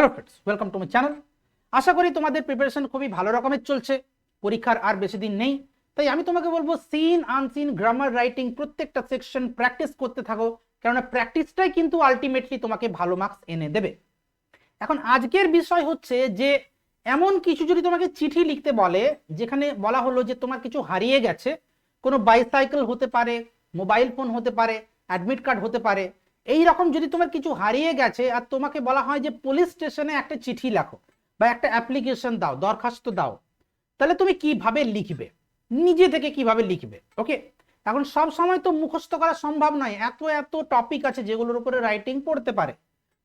Hello friends welcome to my channel আশা করি তোমাদের preparation খুবই ভালো রকমের চলছে। পরীক্ষার আর বেশি দিন নেই। তাই আমি তোমাকে বলব সিন আনসিন গ্রামার রাইটিং প্রত্যেকটা সেকশন প্র্যাকটিস করতে থাকো। কেননা প্র্যাকটিসটাই কিন্তু আলটিমেটলি তোমাকে ভালো মার্কস এনে দেবে। এখন আজকের বিষয় হচ্ছে যে, এমন কিছু যদি তোমাকে চিঠি লিখতে বলে, যেখানে বলা হলো যে তোমার কিছু হারিয়ে গেছে, কোনো বাইসাইকেল হতে পারে মোবাইল ফোন হতে পারে অ্যাডমিট কার্ড হতে পারে এই রকম যদি তোমার কিছু হারিয়ে গেছে আর তোমাকে বলা হয় যে পুলিশ স্টেশনে একটা চিঠি লেখো বা একটা অ্যাপ্লিকেশন দাও, দরখাস্ত দাও, তাহলে তুমি কীভাবে লিখবে? নিজে থেকে কীভাবে লিখবে? ওকে এখন সব সময় তো মুখস্থ করা সম্ভব নয়। এত এত টপিক আছে যেগুলোর উপরে রাইটিং পড়তে পারে।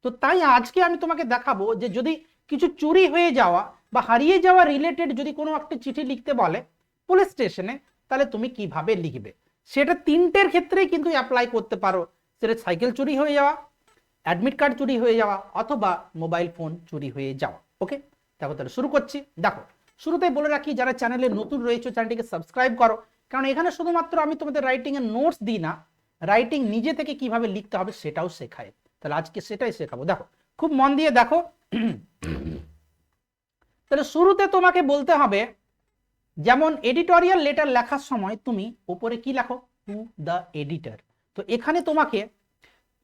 তো তাই আজকে আমি তোমাকে দেখাবো যে যদি কিছু চুরি হয়ে যাওয়া বা হারিয়ে যাওয়া রিলেটেড যদি কোনো একটা চিঠি লিখতে বলে পুলিশ স্টেশনে তাহলে তুমি কীভাবে লিখবে? সেটা তিনটের ক্ষেত্রেই কিন্তু অ্যাপ্লাই করতে পারো। সেটা সাইকেল চুরি হয়ে যাওয়া, অ্যাডমিট কার্ড চুরি হয়ে যাওয়া অথবা মোবাইল ফোন চুরি হয়ে যাওয়া ওকে দেখো তাহলে শুরু করছি। দেখো, শুরুতেই বলে রাখি, যারা চ্যানেলে নতুন রয়েছে, চ্যানেলটিকে সাবস্ক্রাইব করো। কারণ এখানে শুধুমাত্র আমি তোমাদের রাইটিং এর নোটস দিই না রাইটিং নিজে থেকে কীভাবে লিখতে হবে সেটাও শেখায়। তাহলে আজকে সেটাই শেখাবো। দেখো, খুব মন দিয়ে দেখো। তাহলে শুরুতে তোমাকে বলতে হবে, যেমন এডিটোরিয়াল লেটার লেখার সময় তুমি উপরে কি লেখো? টু দ্য এডিটর তো এখানে তোমাকে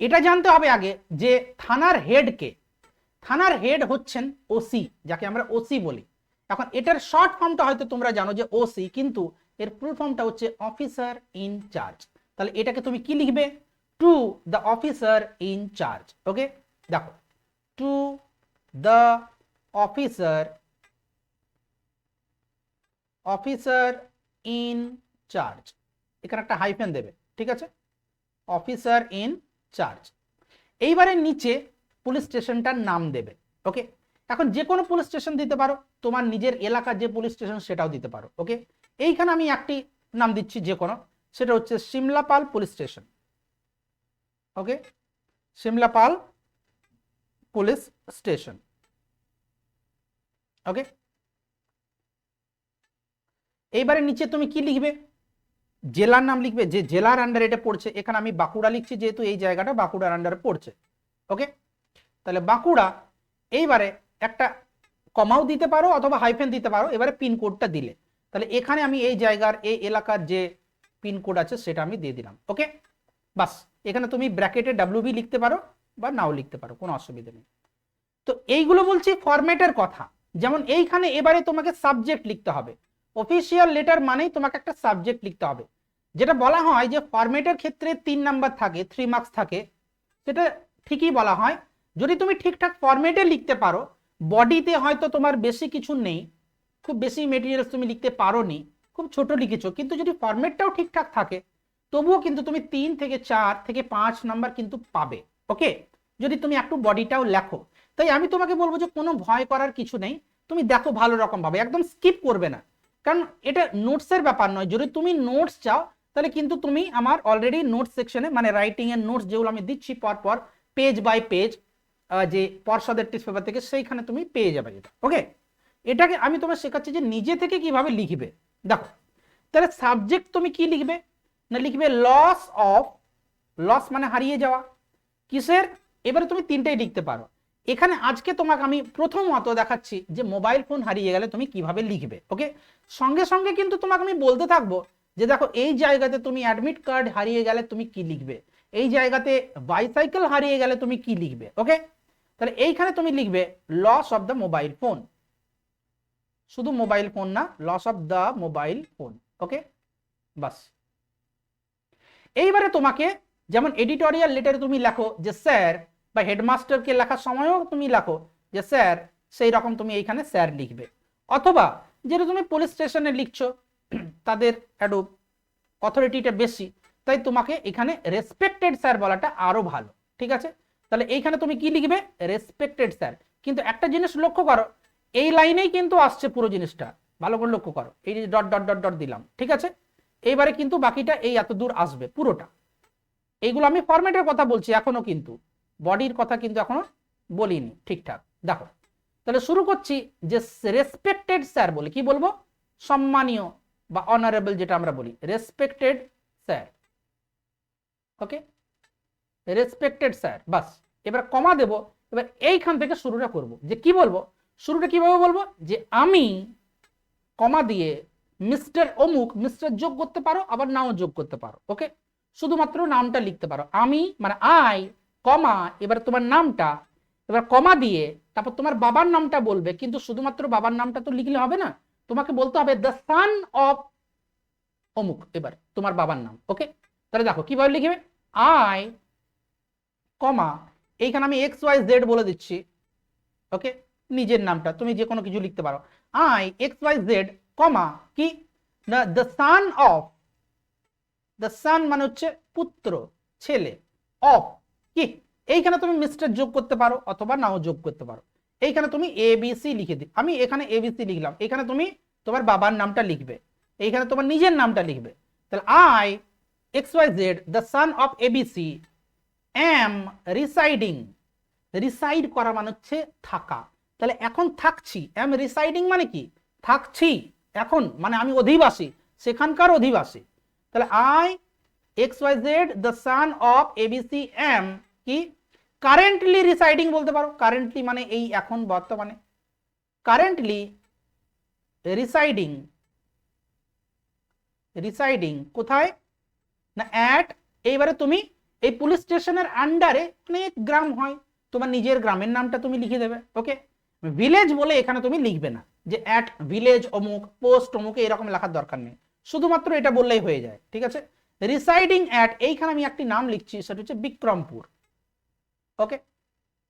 এটা জানতে হবে আগে যে থানার হেডকে থানার হেড হচ্ছেন ওসি যাকে আমরা ওসি বলি। এখন এটার শর্ট ফর্মটা হয়তো তোমরা জানো যে ওসি কিন্তু এর ফুল ফর্মটা হচ্ছে অফিসার ইন চার্জ তাহলে এটাকে তুমি কি লিখবে? To the officer in charge okay দেখো to the officer officer in charge এখানে একটা হাইফেন দেবে, ঠিক আছে? Officer in charge. এইবারে নিচে পুলিশ স্টেশনটার নাম দেবে, ওকে? এখন যে কোনো পুলিশ স্টেশন দিতে পারো, তোমার নিজের এলাকার যে পুলিশ স্টেশন সেটাও দিতে পারো, ওকে? এইখানে আমি একটি নাম দিচ্ছি যে কোনো, সেটা হচ্ছে Simlapal police station, okay? Simlapal police station, okay? এইবারে নিচে তুমি কি লিখবে? জেলার নাম লিখবে, যে জেলার আন্ডার এটা পড়ছে, এখানে আমি বাঁকুড়া লিখছি যেহেতু এই জায়গাটা বাঁকুড়ার আন্ডারে পড়ছে ওকে তাহলে বাঁকুড়া, এইবারে একটা কমাও দিতে পারো অথবা হাইফেন দিতে পারো, এবারে পিনকোডটা দিলে। তাহলে এখানে আমি এই জায়গার, এই এলাকার যে পিনকোড আছে সেটা আমি দিয়ে দিলাম ওকে বাস, এখানে তুমি ব্র্যাকেটে ডাব্লিউবি লিখতে পারো বা নাও লিখতে পারো, কোনো অসুবিধা নেই। তো এইগুলো বলছি ফরম্যাটের কথা, যেমন এইখানে এবারে তোমাকে সাবজেক্ট লিখতে হবে। অফিসিয়াল লেটার মানেই তোমাকে একটা সাবজেক্ট লিখতে হবে। যেটা বলা হয় যে ফরম্যাটের ক্ষেত্রে তিন নাম্বার থাকে থ্রি মার্কস থাকে, সেটা ঠিকই বলা হয়। যদি তুমি ঠিকঠাক ফরম্যাটে লিখতে পারো বডিতে হয়তো তোমার বেশি কিছু নেই, খুব বেশি মেটেরিয়ালস তুমি লিখতে পারো নি খুব ছোট লিখেছো, কিন্তু যদি ফরম্যাটটাও ঠিকঠাক থাকে, তবুও কিন্তু তুমি তিন থেকে চার থেকে পাঁচ নাম্বার কিন্তু পাবে ওকে যদি তুমি একটু বডিটাও লেখো। তাই আমি তোমাকে বলব যে কোনো ভয় করার কিছু নেই, তুমি দেখো ভালো রকম ভাবে, একদম স্কিপ করবে না। কারণ এটা নোটসের ব্যাপার নয়। যদি তুমি নোটস চাও, তাহলে কিন্তু তুমি আমার অলরেডি নোটস সেকশনে মানে রাইটিং এর নোটস যেগুলো আমি দিচ্ছি পর পর পেজ বাই পেজ যে পর্ষদের টেস্ট পেপার থেকে, সেইখানে তুমি পেয়ে যাবে যেটা ওকে এটাকে আমি তোমার শেখাচ্ছি যে নিজে থেকে কীভাবে লিখবে। দেখো, তাহলে সাবজেক্ট তুমি কি লিখবে? না, লিখবে লস অফ লস মানে হারিয়ে যাওয়া। কিসের? এবারে তুমি তিনটাই লিখতে পারো। এখানে আজকে তোমাকে আমি প্রথমত দেখাচ্ছি যে মোবাইল ফোন হারিয়ে গেলে তুমি কীভাবে লিখবে ওকে সঙ্গে সঙ্গে কিন্তু তোমাকে আমি বলতে থাকব যে দেখো, এই জায়গাতে তুমি অ্যাডমিট কার্ড হারিয়ে গেলে তুমি কি লিখবে? এই জায়গাতে বাইসাইকেল হারিয়ে গেলে তুমি কি লিখবে ওকে তাহলে এইখানে তুমি লিখবে loss of the mobile phone শুধু মোবাইল ফোন না loss of the mobile phone okay বাস। এইবারে তোমাকে যেমন এডিটোরিয়াল লেটারে তুমি লেখো যে স্যার বা হেডমাস্টারকে লেখার সময়ও তুমি লেখো যে, স্যার সেই রকম তুমি এইখানে স্যার লিখবে। অথবা যেটা তুমি পুলিশ স্টেশনে লিখছো, তাদের একটু অথরিটিটা বেশি, তাই তোমাকে এখানে রেসপেক্টেড স্যার বলাটা আরও ভালো, ঠিক আছে? তাহলে এইখানে তুমি কি লিখবে? Respected sir. কিন্তু একটা জিনিস লক্ষ্য করো, এই লাইনেই কিন্তু আসছে পুরো জিনিসটা, ভালো করে লক্ষ্য করো, এই যে ডট ডট ডট ডট দিলাম, ঠিক আছে? এইবারে কিন্তু বাকিটা এই এত দূর আসবে পুরোটা। এইগুলো আমি ফরম্যাটের কথা বলছি, এখনও কিন্তু। বডির কথা কিন্তু এখনও বলিনি, ঠিকঠাক। দেখো, তাহলে শুরু করছি যে রেসপেক্টেড স্যার বলে, কি বলব? সম্মানীয় বা অনারেবল যেটা আমরা বলি respected sir okay respected sir বাস। এবার কমা দেব, এবার এইখান থেকে শুরুটা করব। যে কি বলব? শুরুটা কীভাবে বলব? যে আমি কমা দিয়ে মিস্টার অমুক মিস্টার যোগ করতে পারো, আবার নাও যোগ করতে পারো। ওকে শুধুমাত্র নামটা লিখতে পারো। আমি মানে আই কমা, এবার তোমার নামটা, এবার কমা দিয়ে, তারপর তোমার বাবার নামটা বলবে, কিন্তু শুধুমাত্র বাবার নামটা তো লিখলে হবে না, তোমাকে বলতে হবে দ্য সান অফ অমুক, এবার তোমার বাবার নাম ওকে তাহলে দেখো, কীভাবে লিখবে? আই কমা, এইখানে আমি এক্স ওয়াই জেড বলে দিচ্ছি ওকে নিজের নামটা, তুমি যে কোনো কিছু লিখতে পারো। আই এক্স ওয়াই জেড কমা, কি? না the son of the son মানে হচ্ছে পুত্র, ছেলে অফ কি? এইখানে তুমি মিস্টার যোগ করতে পারো অথবা নাও যোগ করতে পারো। এইখানে তুমি এ বি সি লিখে দি আমি এখানে এ বি সি লিখলাম। এখানে তুমি তোমার বাবার নামটা লিখবে। এইখানে তোমার নিজের নামটা লিখবে। তাহলে I X Y Z the son of A ABC M residing reside করা মানে হচ্ছে থাকা। তাহলে এখন থাকছি। এম রিসাইডিং মানে কি? থাকছি। এখন মানে আমি অধিবাসী। সেখানকার অধিবাসী। তাহলে I X Y Z the son of ABC M কি? কারেন্টলি রিসাইডিং বলতে পারো। কারেন্টলি মানে এই এখন বর্তমানে। কারেন্টলি রিসাইডিং রিসাইডিং কোথায়? না অ্যাট এইবারে তুমি এই পুলিশ স্টেশনের আন্ডারে অনেক গ্রাম হয়। তোমার নিজের গ্রামের নামটা তুমি লিখে দেবে ওকে ভিলেজ বলে এখানে তুমি লিখবে না যে অ্যাট ভিলেজ অমুক পোস্ট অমুক, এরকম লেখার দরকার নেই। শুধুমাত্র এটা বললেই হয়ে যায়, ঠিক আছে? রিসাইডিং অ্যাট এইখানে আমি একটি নাম লিখছি, সেটা হচ্ছে বিক্রমপুর। ওকে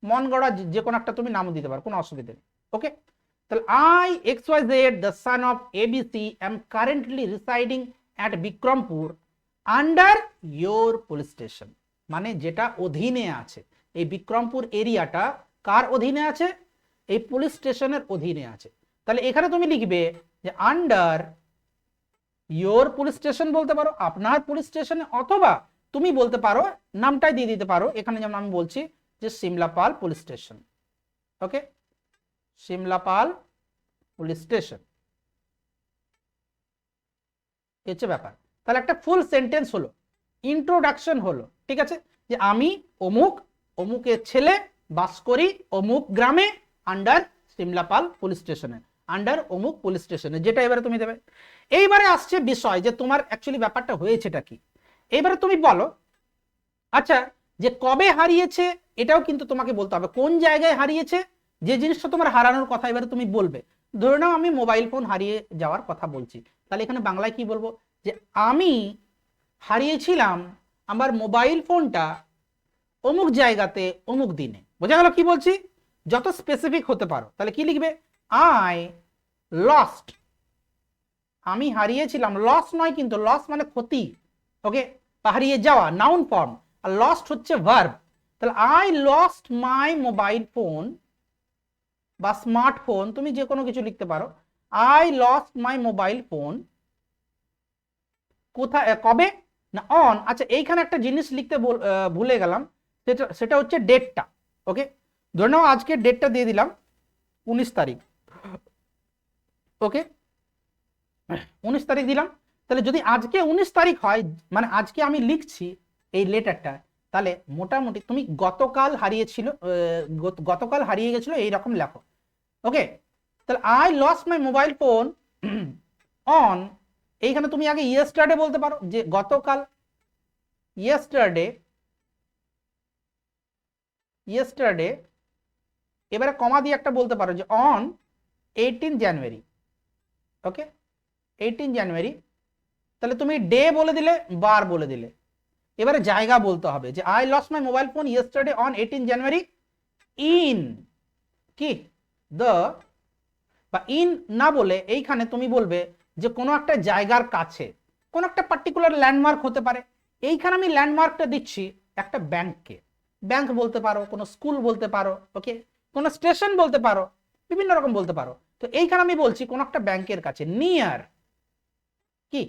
মন গড়া যে- কোনো একটা তুমি নামও দিতে পারো, কোনো অসুবিধা নেই। ওকে তাহলে I X Y Z the son of ABC M currently residing at Bikrampur under your police station মানে যেটা অধীনে আছে। এই বিক্রমপুর এরিয়াটা কার অধীনে আছে? এই পুলিশ স্টেশনের অধীনে আছে। তাহলে এখানে তুমি লিখবে যে আন্ডার ইয়োর পুলিশ স্টেশন বলতে পারো, আপনার পুলিশ স্টেশনে অথবা তুমি বলতে পারো, নামটাই দিয়ে দিতে পারো। এখানে যেমন আমি বলছি যে Simlapal police station okay Simlapal police station হচ্ছে ব্যাপার। তাহলে একটা ফুল সেন্টেন্স হলো ইন্ট্রোডাকশন হলো, ঠিক আছে? যে আমি অমুক, অমুকের ছেলে, বাস করি অমুক গ্রামে আন্ডার সিমলাপাল পুলিশ স্টেশনে আন্ডার অমুক পুলিশ স্টেশনে যেটা এবারে তুমি দেবে। এইবারে আসছে বিষয় যে তোমার অ্যাকচুয়ালি ব্যাপারটা হয়েছেটা কি। এইবারে তুমি বলো আচ্ছা যে কবে হারিয়েছে, এটাও কিন্তু তোমাকে বলতে হবে। কোন জায়গায় হারিয়েছে, যে জিনিসটা তোমার হারানোর কথা এবারে তুমি বলবে। ধরে নাও আমি মোবাইল ফোন হারিয়ে যাওয়ার কথা বলছি। তাহলে এখানে বাংলায় কি বলব? যে আমি হারিয়েছিলাম আমার মোবাইল ফোনটা অমুক জায়গাতে, অমুক দিনে। বোঝা গেল কি বলছি? যত স্পেসিফিক হতে পারো। তাহলে কি লিখবে? আই লস্ট আমি হারিয়েছিলাম লস নয় কিন্তু লস মানে ক্ষতি ওকে হারিয়ে যাওয়া নাউন ফর্ম আর লস্ট হচ্ছে ভার্ব তাহলে I lost my mobile phone বা স্মার্টফোন তুমি যে কোনো কিছু লিখতে পারো। I lost my mobile phone কোথায় কবে? না অন আচ্ছা এইখানে একটা জিনিস লিখতে ভুলে গেলাম। সেটা সেটা হচ্ছে ডেটটা ওকে ধরে নাও আজকে ডেটটা দিয়ে দিলাম, উনিশ তারিখ। ওকে? উনিশ তারিখ দিলাম। তাহলে যদি আজকে উনিশ তারিখ হয় মানে আজকে আমি লিখছি এই লেটারটা, তাহলে মোটামুটি তুমি গতকাল হারিয়েছিল গতকাল হারিয়ে গেছিল এইরকম লেখো। ওকে? তাহলে I loss my mobile phone on এইখানে তুমি আগে ইয়েস্টারডে বলতে পারো যে গতকাল ইয়েস্টারডে ইয়েস্টারডে এবারে কমা দিয়ে একটা বলতে পারো যে on eighteen January okay eighteen January তাহলে তুমি ডে বলে দিলে বার বলে দিলে। এবারে জায়গা বলতে হবে যে I loss my mobile phone yesterday on eighteen January in কি? দ্য বা ইন না বলে এইখানে তুমি বলবে যে, কোনো একটা জায়গার কাছে, কোনো একটা পার্টিকুলার ল্যান্ডমার্ক হতে পারে। এইখানে আমি ল্যান্ডমার্কটা দিচ্ছি একটা ব্যাংককে। ব্যাংক বলতে পারো, কোনো স্কুল বলতে পারো ওকে কোনো স্টেশন বলতে পারো, বিভিন্ন রকম বলতে পারো। তো এইখানে আমি বলছি, কোন একটা ব্যাংকের কাছে নিয়ার কি?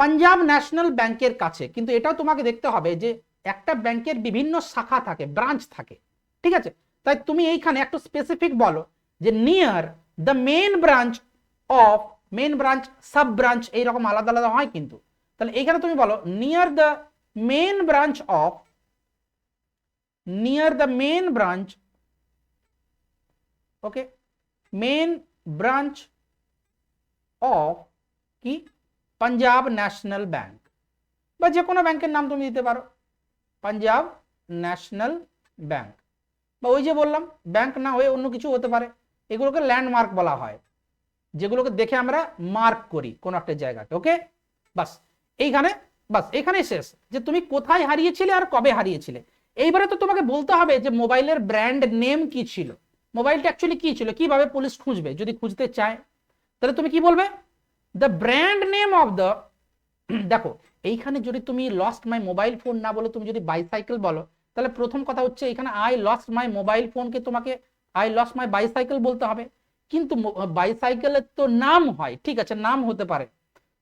পাঞ্জাব ন্যাশনাল ব্যাংকের কাছে, কিন্তু এটাও তোমাকে দেখতে হবে যে একটা ব্যাংকের বিভিন্ন শাখা থাকে ব্রাঞ্চ থাকে, ঠিক আছে? তাই তুমি এইখানে একটু স্পেসিফিক বলো যে near the main branch of main branch sub branch এইরকম আলাদা আলাদা হয় কিন্তু। তাহলে এখানে তুমি বলো near the main branch of near the main branch okay main branch of কি পাঞ্জাব ন্যাশনাল ব্যাংক বা যে কোনো ব্যাংকের নাম তুমি দিতে পারো। পাঞ্জাব ন্যাশনাল ব্যাংক বা ওই যে বললাম ব্যাংক না হয়ে অন্য কিছু হতে পারে। এগুলোকে ল্যান্ডমার্ক বলা হয়। যেগুলোকে দেখে আমরা মার্ক করি কোনো একটা জায়গাকে ওকে বাস, এইখানে, বাস এখানে শেষ। যে তুমি কোথায় হারিয়েছিলে আর কবে হারিয়েছিলে। এইবারে তো তোমাকে বলতে হবে যে মোবাইলের ব্র্যান্ড নেম কি ছিল। মোবাইলটা অ্যাকচুয়ালি কি ছিল? কীভাবে পুলিশ খুঁজবে? যদি খুঁজতে চায়, তাহলে তুমি কি বলবে? The brand name of the দেখো, এইখানে যদি তুমি লস্ট মাই মোবাইল ফোন না বলে, তুমি যদি বাইসাইকেল বলো, তাহলে প্রথম কথা হচ্ছে এখানে আই লস্ট মাই মোবাইল ফোনকে তোমাকে আই লস্ট মাই বাইসাইকেল বলতে হবে। কিন্তু বাইসাইকেলের তো নাম হয়, ঠিক আছে, নাম হতে পারে।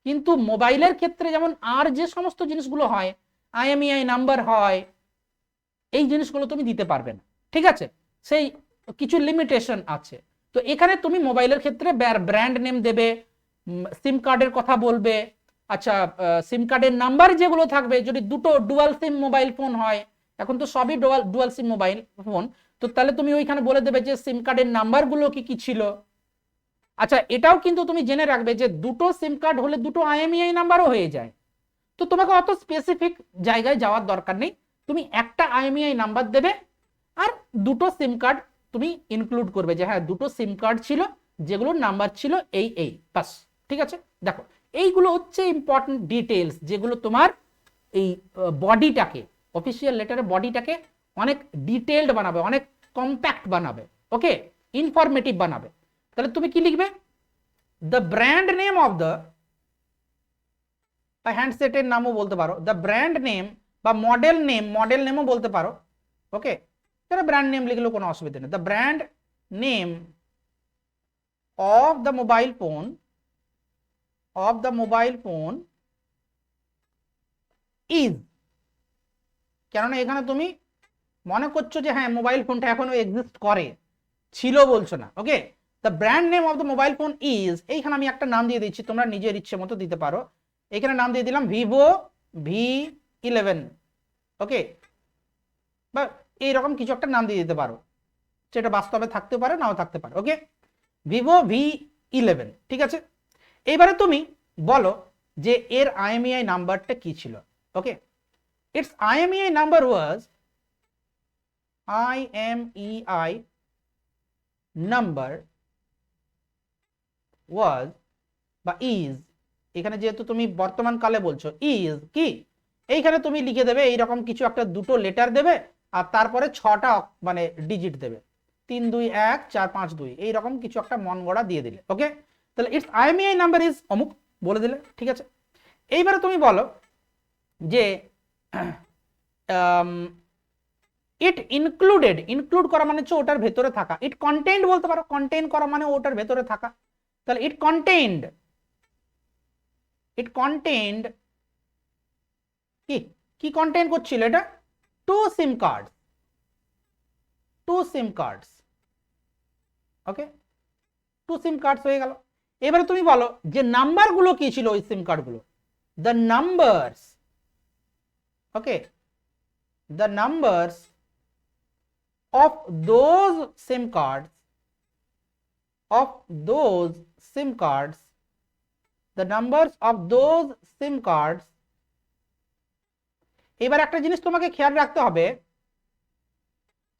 কিন্তু মোবাইলের ক্ষেত্রে যেমন আর যে সমস্ত জিনিসগুলো হয় আইএমইআই নাম্বার হয়, এই জিনিসগুলো তুমি দিতে পারবে না, ঠিক আছে? সেই কিছু লিমিটেশন আছে। তো এখানে তুমি মোবাইলের ক্ষেত্রে ব্র্যান্ড নেম দেবে সিম কার্ডের কথা বলবে আচ্ছা সিম কার্ডের নাম্বার যেগুলো থাকবে, যদি দুটো ডুয়াল সিম মোবাইল ফোন হয়, এখন তো সবই dual dual SIM mobile phone তো তাহলে তুমি ওইখানে বলে দেবে যে সিম কার্ডের নাম্বারগুলো কি কি ছিল? আচ্ছা এটাও কিন্তু তুমি জেনে রাখবে যে দুটো সিম কার্ড হলে দুটো আইএমইআই নাম্বারও হয়ে যায়। তো তোমাকে অত স্পেসিফিক জায়গায় যাওয়ার দরকার নেই। তুমি একটা আইএমইআই নাম্বার দেবে আর দুটো সিম কার্ড তুমি ইনক্লুড করবে যে হ্যাঁ দুটো সিম কার্ড ছিল, যেগুলোর নাম্বার ছিল এই এই, বাস, ঠিক আছে? দেখো, এইগুলো হচ্ছে ইম্পর্টেন্ট ডিটেলস যেগুলো তোমার এই বডিটাকে অফিসিয়াল লেটারের বডিটাকে অনেক ডিটেলড বানাবে, অনেক কম্প্যাক্ট বানাবে ওকে ইনফরমেটিভ বানাবে। তাহলে তুমি কি লিখবে? The brand name of the বা হ্যান্ডসেটের নামও বলতে পারো। দ্য ব্র্যান্ড নেম বা মডেল নেম মডেল নেমও বলতে পারো ওকে এখানে ব্র্যান্ড নেম লিখলেও কোনো অসুবিধা নেই। The brand name of the mobile phone of the mobile phone is কেননা এখানে তুমি মনে করছ যে হ্যাঁ মোবাইল ফোনটা এখনও এক্সিস্ট করে, ছিল বলছো না okay the brand name of the mobile phone is এইখানে আমি একটা নাম দিয়ে দিচ্ছি, তোমরা নিজের ইচ্ছে মতো দিতে পারো। এখানে নাম দিয়ে দিলাম ভিভো ভি ইলেভেন ওকে বা এইরকম কিছু একটা নাম দিয়ে দিতে পারো। সেটা বাস্তবে থাকতে পারে, নাও থাকতে পারে ওকে ভিভো ভি ইলেভেন ঠিক আছে? এইবারে তুমি বলো যে এর আইএমইআই নাম্বারটা কি ছিল okay it's IMEI number was IMEI number was বা ইজ এখানে যেহেতু তুমি বর্তমান কালে বলছো ইজ কি? এইখানে তুমি লিখে দেবে, এইরকম কিছু একটা দুটো লেটার দেবে আর তারপরে ছটা মানে ডিজিট দেবে। তিন, দুই, এক, চার, পাঁচ, দুই। এইরকম কিছু একটা মন গড়া দিয়ে দিলে ওকে তাহলে ইটস আইএমইআই নাম্বার ইজ অমুক, বলে দিলে, ঠিক আছে? এইবারে তুমি বলো যে ইট ইনক্লুডেড ইনক্লুড করা মানে হচ্ছে ওটার ভেতরে থাকা। ইট কন্টেন্ট বলতে পারো কন্টেন্ট করা মানে ওটার ভেতরে থাকা। তাহলে ইট কন্টেন্ট ইট কন্টেন্ট কি? কি কন্টেন্ট করছিল এটা? Two SIM card two SIM cards okay two SIM cards হয়ে গেল। এবারে তুমি বলো, যে নাম্বারগুলো কি ছিল ওই সিম কার্ডগুলো the numbers okay the numbers of those SIM cards, of those SIM cards, the numbers of those SIM cards এবার একটা জিনিস তোমাকে খেয়াল রাখতে হবে,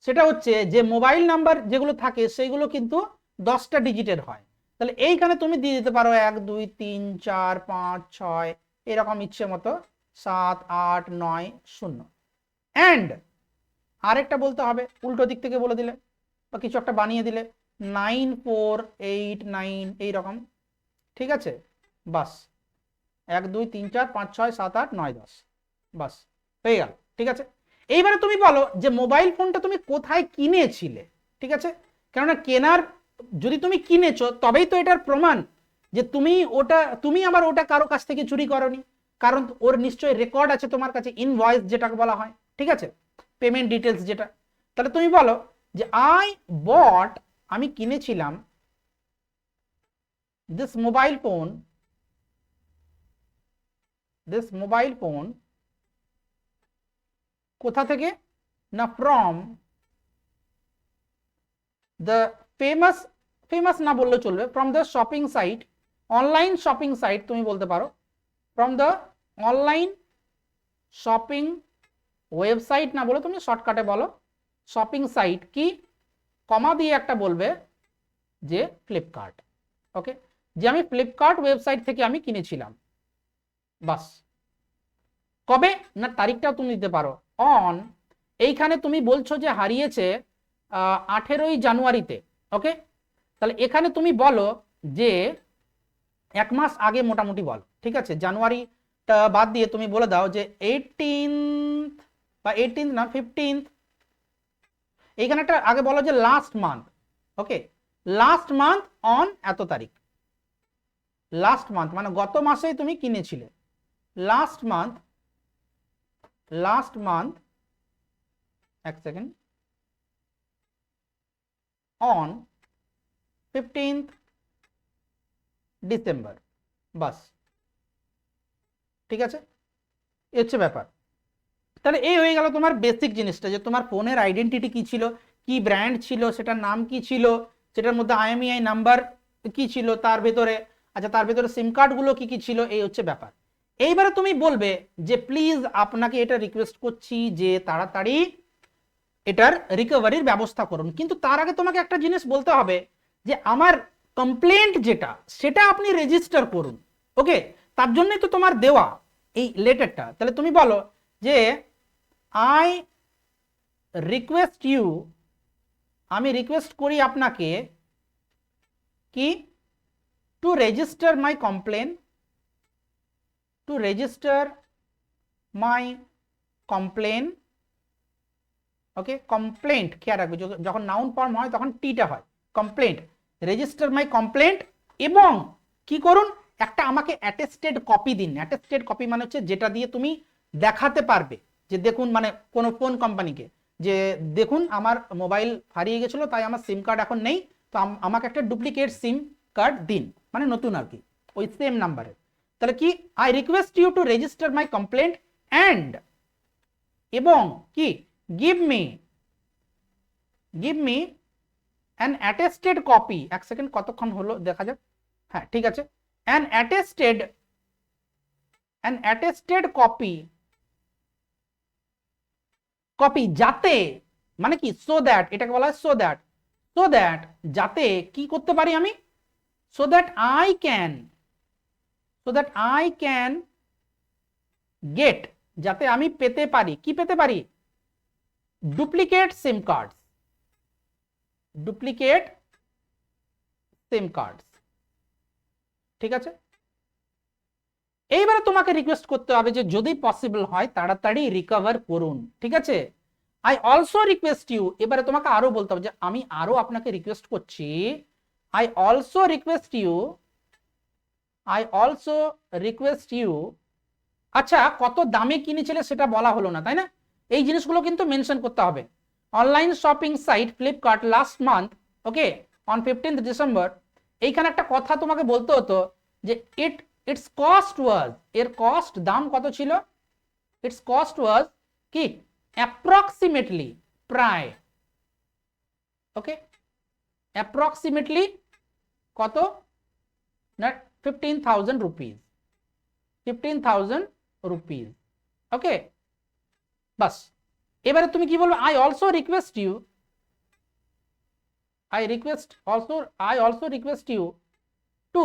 সেটা হচ্ছে যে মোবাইল নাম্বার যেগুলো থাকে সেইগুলো কিন্তু দশটা ডিজিটের হয়। তাহলে এইখানে তুমি দিয়ে দিতে পারো এক, দুই, তিন, চার, পাঁচ, ছয়, এরকম ইচ্ছে মতো সাত, আট, নয়, শূন্য। অ্যান্ড আরেকটা বলতে হবে, উল্টো দিক থেকে বলে দিলে বা কিছু একটা বানিয়ে দিলে নাইন ফোর এইট নাইন এইরকম। ঠিক আছে? বাস। এক, দুই, তিন, চার, পাঁচ, ছয়, সাত, আট, নয়, দশ। বাস। হয়ে গেল, ঠিক আছে? এইবারে তুমি বলো যে মোবাইল ফোনটা তুমি কোথায় কিনেছিলে, ঠিক আছে? কেননা কেনার, যদি তুমি কিনেছো, তবেই তো এটার প্রমাণ যে তুমি ওটা, তুমি আবার ওটা কারও কাছ থেকে চুরি করনি। কারণ ওর নিশ্চয়ই রেকর্ড আছে তোমার কাছে ইনভয়েস যেটাকে বলা হয়, ঠিক আছে? পেমেন্ট ডিটেলস যেটা। তাহলে তুমি বলো যে আই বট আমি কিনেছিলাম this mobile phone this mobile phone কোথা থেকে? না ফ্রম দ্য ফেমাস ফেমাস না বললে চলবে। From the shopping site online shopping site তুমি বলতে পারো। From the online shopping website না বলে তুমি শর্টকাটে বলো। শপিং সাইট কি? কমা দিয়ে একটা বলবে যে ফ্লিপকার্ট ওকে যে আমি ফ্লিপকার্ট ওয়েবসাইট থেকে আমি কিনেছিলাম। বাস। কবে? না, তারিখটাও তুমি দিতে পারো। অন এইখানে তুমি বলছো যে হারিয়েছে আঠেরোই জানুয়ারিতে ওকে তাহলে এখানে তুমি বলো যে এক মাস আগে মোটামুটি বলো, ঠিক আছে? জানুয়ারিটা বাদ দিয়ে তুমি বলে দাও যে এইটিনথ বা এইটিনথ না ফিফটিন্থ এইখানে একটা আগে বলো যে last month okay last month on এত তারিখ? লাস্ট মান্থ মানে গত মাসেই তুমি কিনেছিলে। লাস্ট মান্থ লাস্ট মান্থ এক সেকেন্ড অন ফিফটিন্থ ডিসেম্বর বাস। ঠিক আছে? এ হচ্ছে ব্যাপার। তাহলে এই হয়ে গেল তোমার বেসিক জিনিসটা, যে তোমার ফোনের আইডেন্টিটি কি ছিল, কি ব্র্যান্ড ছিল, সেটার নাম কি ছিল, সেটার মধ্যে আইএমইআই নাম্বার কি ছিল, তার ভেতরে আচ্ছা তার ভেতরে সিম কার্ডগুলো কি কি ছিল, এই হচ্ছে ব্যাপার। এইবারে তুমি বলবে যে প্লিজ আপনাকে এটা রিকোয়েস্ট করছি যে, তাড়াতাড়ি এটার রিকভারির ব্যবস্থা করুন। কিন্তু তার আগে তোমাকে একটা জিনিস বলতে হবে যে, আমার কমপ্লেন্ট যেটা, সেটা আপনি রেজিস্টার করুন। ওকে তার জন্যই তো তোমার দেওয়া এই লেটারটা তাহলে তুমি বলো যে আই রিকোয়েস্ট ইউ আমি রিকোয়েস্ট করি আপনাকে কি? To register my complain to register my complain okay complaint খেয়াল রাখবে যখন- নাউন ফর্ম হয় তখন টিটা হয় কমপ্লেন্ট রেজিস্টার মাই কমপ্লেন্ট এবং কি করুন, একটা আমাকে অ্যাটেস্টেড কপি দিন অ্যাটেস্টেড কপি মানে হচ্ছে যেটা দিয়ে তুমি দেখাতে পারবে, যে দেখুন মানে কোনো ফোন কোম্পানিকে যে দেখুন আমার মোবাইল হারিয়ে গেছিল, তাই আমার সিম কার্ড এখন নেই, তো আমাকে একটা ডুপ্লিকেট সিম কার্ড দিন মানে নতুন আর কি, ওই সেম নাম্বারে তাহলে কি? I request you to register my complaint and এবং কি? Give me give me an attested copy এক সেকেন্ড কতক্ষণ হলো? দেখা যাক। হ্যাঁ ঠিক আছে। An attested an attested copy copy যাতে মানে কি? সো দ্যাট এটাকে বলা হয় সো দ্যাট সো দ্যাট যাতে কি করতে পারি আমি? So that I can so that I can get যাতে আমি পেতে পারি। কি পেতে পারি? Duplicate SIM cards duplicate SIM cards ঠিক আছে? এইবারে তোমাকে রিকোয়েস্ট করতে হবে যে যদি পসিবল হয়, তাড়াতাড়ি রিকভার করুন। ঠিক আছে? আই অলসো রিকোয়েস্ট ইউ এবারে তোমাকে আরও বলতে হবে যে আমি আরও আপনাকে রিকোয়েস্ট করছি। I also request you I also request you আচ্ছা কত দামে কিনেছিলে সেটা বলা হলো না, তাই না? এই জিনিসগুলো কিন্তু মেনশন করতে হবে। Online shopping site Flipkart last month okay on fifteenth December এইখানে একটা কথা তোমাকে বলতে হতো যে ইট ইটস কস্ট ওয়াজ এর কস্ট দাম কত ছিল? ইটস কস্ট ওয়াজ কি? অ্যাপ্রক্সিমেটলি প্রায় ওকে অ্যাপ্রক্সিমেটলি কত? না fifteen thousand rupees fifteen thousand rupees okay বাস এবারে তুমি কি বলবে I also request you I request also I also request you to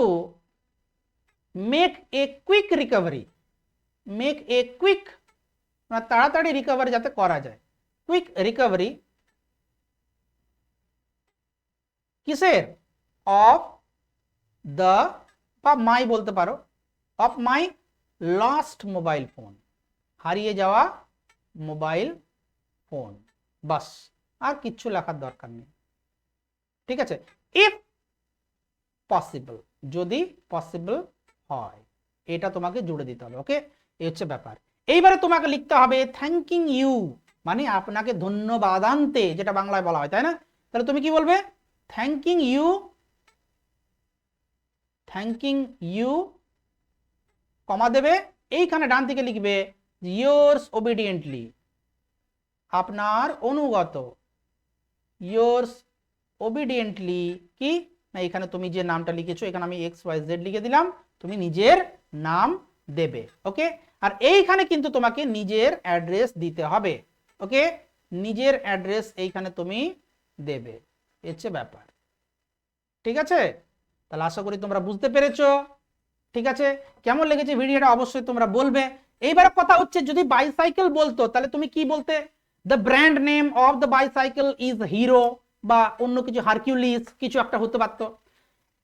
make a quick recovery make a quick মানে তাড়াতাড়ি রিকভারি যাতে করা যায় কুইক রিকভারি কিসের অফ দ্য বা মাই বলতে পারো of my lost mobile phone হারিয়ে যাওয়া মোবাইল ফোন বাস, আর কিচ্ছু লেখার দরকার নেই। ঠিক আছে? ইফ পসিবল যদি পসিবল হয়, এটা তোমাকে জুড়ে দিতে হবে ওকে এই হচ্ছে ব্যাপার। এইবারে তোমাকে লিখতে হবে থ্যাংকিং ইউ মানে আপনাকে ধন্যবাদ আনতে, যেটা বাংলায় বলা হয়, তাই না? তাহলে তুমি কি বলবে? Thanking you thanking you comma দেবে। এইখানে ডান দিকে লিখবে ইয়োর্স ওবিডিয়েন্টলি আপনার অনুগত। ইয়োর্স ওবিডিয়েন্টলি কি? না, এখানে তুমি যে নামটা লিখেছো, এখানে আমি এক্স ওয়াই জেড লিখে দিলাম, তুমি নিজের নাম দেবে, ওকে? আর এইখানে কিন্তু তোমাকে নিজের অ্যাড্রেস দিতে হবে, ওকে? নিজের অ্যাড্রেস এইখানে তুমি দেবে। এ হচ্ছে ব্যাপার। ঠিক আছে? তাহলে আশা করি তোমরা বুঝতে পেরেছ। ঠিক আছে? কেমন লেগেছে ভিডিওটা অবশ্যই তোমরা বলবে। এইবারে কথা হচ্ছে, যদি বাইসাইকেল বলতো, তাহলে তুমি কি বলতে? The brand name of the bicycle is Hero বা অন্য কিছু হারকিউলিস কিছু একটা হতে পারতো।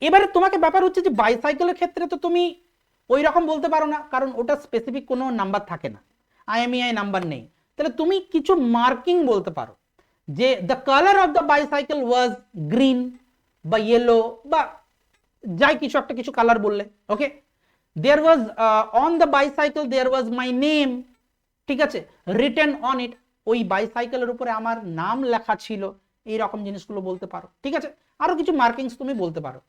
এবারে তোমাকে ব্যাপার হচ্ছে যে বাইসাইকেলের ক্ষেত্রে তো তুমি ওই রকম বলতে পারো না, কারণ ওটা স্পেসিফিক কোনো নাম্বার থাকে না। আইএমইআই নাম্বার নেই। তাহলে তুমি কিছু মার্কিং বলতে পারো, যে the colour of the bicycle was green বা ইয়েলো বা যাই কিছু একটা কিছু কালার বললে okay there was on the bicycle there was my name ঠিক আছে? রিটেন অন ইট ওই বাইসাইকেলের উপরে আমার নাম লেখা ছিল, এই রকম জিনিসগুলো বলতে পারো, ঠিক আছে? আরও কিছু মার্কিংস তুমি বলতে পারো।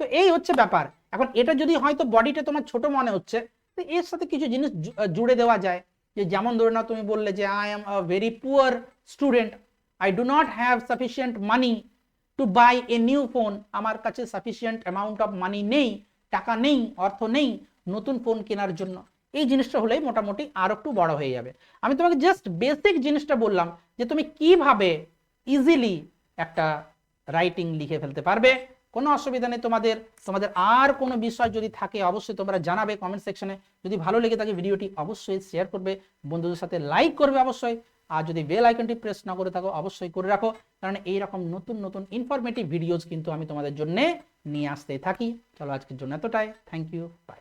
তো এই হচ্ছে ব্যাপার। এখন এটা যদি হয়তো বডিটা তোমার ছোট মনে হচ্ছে, তো এর সাথে কিছু জিনিস জুড়ে দেওয়া যায়। যে যেমন ধরে নাও তুমি বললে যে I am a very poor student I do not have sufficient money to buy a new phone আমার কাছে সাফিসিয়েন্ট অ্যামাউন্ট অফ মানি নেই, টাকা নেই, অর্থ নেই, নতুন ফোন কেনার জন্য। এই জিনিসটা হলেই মোটামুটি আর একটু বড় হয়ে যাবে। আমি তোমাকে জাস্ট বেসিক জিনিসটা বললাম যে তুমি কীভাবে ইজিলি একটা রাইটিং লিখে ফেলতে পারবে। কোনো অসুবিধা নেই তোমাদের তোমাদের আর কোনো বিষয় যদি থাকে অবশ্যই তোমরা জানাবে কমেন্ট সেকশনে যদি ভালো লেগে থাকে ভিডিওটি অবশ্যই শেয়ার করবে, বন্ধুদের সাথে লাইক করবে অবশ্যই। আর যদি বেল আইকনটি প্রেস না করে থাকো, অবশ্যই করে রাখো। কারণ এইরকম নতুন নতুন ইনফরমেটিভ ভিডিওস কিন্তু আমি তোমাদের জন্য নিয়ে আসতে থাকি। চলো আজকের জন্য এতটাই। Thank you by